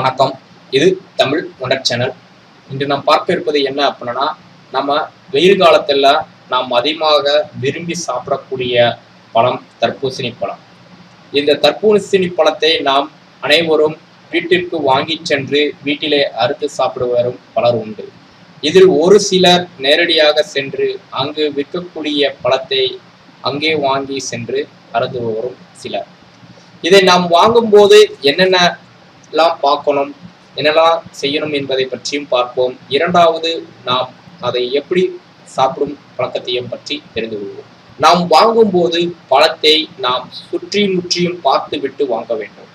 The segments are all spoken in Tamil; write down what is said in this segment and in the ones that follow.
வணக்கம். இது தமிழ் ஒண்டர் சேனல். இன்று நாம் பார்க்க இருப்பது என்ன அப்படின்னா நம்ம வெயில் காலத்தில் நாம் அதிகமாக விரும்பி சாப்பிடக்கூடிய பழம் தர்பூசணி பழம். இந்த தர்பூசணி பழத்தை நாம் அனைவரும் வீட்டிற்கு வாங்கி சென்று வீட்டிலே அறுத்து சாப்பிடுவரும் பலர் உண்டு. இதில் ஒரு சிலர் நேரடியாக சென்று அங்கு விற்கக்கூடிய பழத்தை அங்கே வாங்கி சென்று அருந்துபவரும் சிலர். இதை நாம் வாங்கும்போது என்னென்ன எல்லாம் பார்க்கணும். என்னெல்லாம் செய்யணும் என்பதை பற்றியும் பார்ப்போம். இரண்டாவது நாம் அதை எப்படி சாப்பிடும் பழக்கத்தையும் பற்றி தெரிந்து கொள்வோம். நாம் வாங்கும்போது பழத்தை நாம் சுற்றி முற்றியும் பார்த்து விட்டு வாங்க வேண்டும்.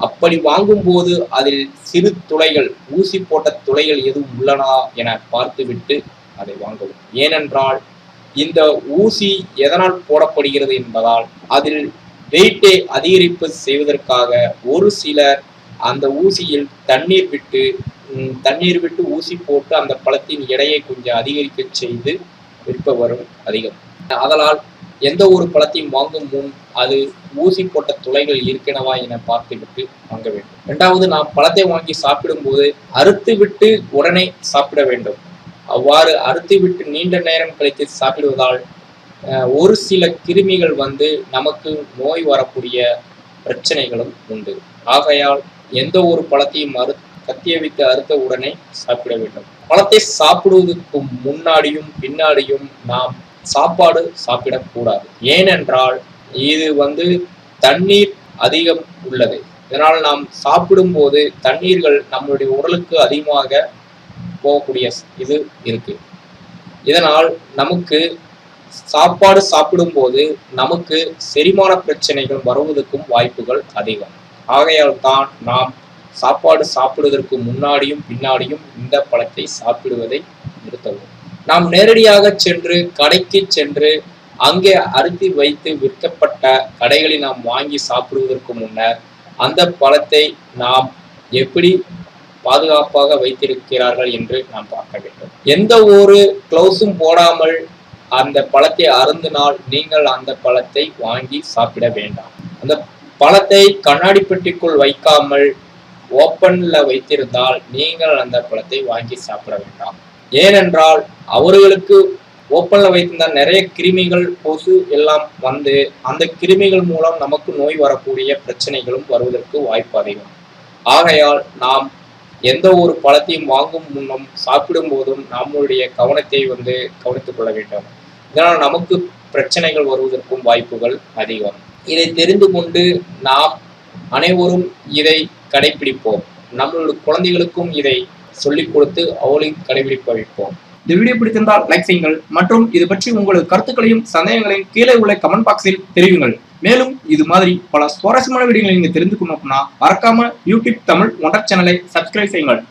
அப்படி வாங்கும்போது அதில் சிறு துளைகள் ஊசி போட்ட துளைகள் எதுவும் உள்ளனா என பார்த்துவிட்டு அதை வாங்கவும். ஏனென்றால் இந்த ஊசி எதனால் போடப்படுகிறது என்பதால் அதில் வெயிட்டை அதிகரிப்பு செய்வதற்காக ஒரு சிலர் அந்த ஊசியில் தண்ணீர் விட்டு தண்ணீர் விட்டு ஊசி போட்டு அந்த பழத்தின் எடையை கொஞ்சம் அதிகரிக்க செய்து விற்ப வரும் அதிகம். அதனால் எந்த ஒரு பழத்தையும் வாங்கும் முன் அது ஊசி போட்ட துளைகள் இருக்கனவா என பார்த்துவிட்டு வாங்க வேண்டும். இரண்டாவது நாம் பழத்தை வாங்கி சாப்பிடும்போது அறுத்து விட்டு உடனே சாப்பிட வேண்டும். அவ்வாறு அறுத்து விட்டு நீண்ட நேரம் கழித்து சாப்பிடுவதால் ஒரு சில கிருமிகள் வந்து நமக்கு நோய் வரக்கூடிய பிரச்சனைகளும் உண்டு. ஆகையால் எந்த ஒரு பழத்தையும் அறு கத்திய வைத்து அறுத்த உடனே சாப்பிட வேண்டும். பழத்தை சாப்பிடுவதற்கு முன்னாடியும் பின்னாடியும் நாம் சாப்பாடு சாப்பிடக்கூடாது. ஏனென்றால் இது வந்து தண்ணீர் அதிகம் உள்ளது. இதனால் நாம் சாப்பிடும்போது தண்ணீர்கள் நம்மளுடைய உடலுக்கு அதிகமாக போகக்கூடிய இது இருக்கு. இதனால் நமக்கு சாப்பாடு சாப்பிடும்போது நமக்கு செரிமான பிரச்சனைகள் வருவதற்கும் வாய்ப்புகள் அதிகம். ஆகையால் தான் நாம் சாப்பாடு சாப்பிடுவதற்கு முன்னாடியும் பின்னாடியும் இந்த பழத்தை சாப்பிடுவதை நிறுத்தவும். நாம் நேரடியாக சென்று கடைக்கு சென்று அங்கே அறுத்தி வைத்து விற்கப்பட்ட கடைகளில் நாம் வாங்கி சாப்பிடுவதற்கு முன்னர் அந்த பழத்தை நாம் எப்படி பாதுகாப்பாக வைத்திருக்கிறார்கள் என்று நாம் பார்க்க வேண்டும். எந்த ஒரு க்ளவுஸும் போடாமல் அந்த பழத்தை அருந்தினால் நீங்கள் அந்த பழத்தை வாங்கி சாப்பிட வேண்டாம். அந்த பழத்தை கண்ணாடி பெட்டிக்குள் வைக்காமல் ஓப்பன்ல வைத்திருந்தால் நீங்கள் அந்த பழத்தை வாங்கி சாப்பிட வேண்டாம். ஏனென்றால் அவர்களுக்கு ஓப்பன்ல வைத்திருந்தால் நிறைய கிருமிகள் கொசு எல்லாம் வந்து அந்த கிருமிகள் மூலம் நமக்கு நோய் வரக்கூடிய பிரச்சனைகளும் வருவதற்கு வாய்ப்பு அதிகம். ஆகையால் நாம் எந்த ஒரு பழத்தையும் வாங்கும் முன்னும் சாப்பிடும் போதும் நம்மளுடைய கவனத்தை வந்து கவனித்துக் கொள்ள வேண்டும். இதனால் நமக்கு பிரச்சனைகள் வருவதற்கும் வாய்ப்புகள் அதிகம். இதை தெரிந்து கொண்டு நாம் அனைவரும் இதை கடைபிடிப்போம் நம்மளோட குழந்தைகளுக்கும் இதை சொல்லிக் கொடுத்து அவளையும் கடைபிடிக்க வைப்போம். இந்த வீடியோ பிடித்திருந்தால் லைக் செய்யுங்கள். மற்றும் இது பற்றி உங்களது கருத்துக்களையும் சந்தேகங்களையும் கீழே உள்ள கமெண்ட் பாக்ஸில் தெரிவிங்கள் மேலும் இது மாதிரி பல சுவாரஸ்யமான வீடியோகளை நீங்கள் தெரிந்து கொள்ளணும் அப்படின்னா மறக்காம யூடியூப் தமிழ் ஒண்டர் சேனலை சப்ஸ்கிரைப் செய்யுங்கள்.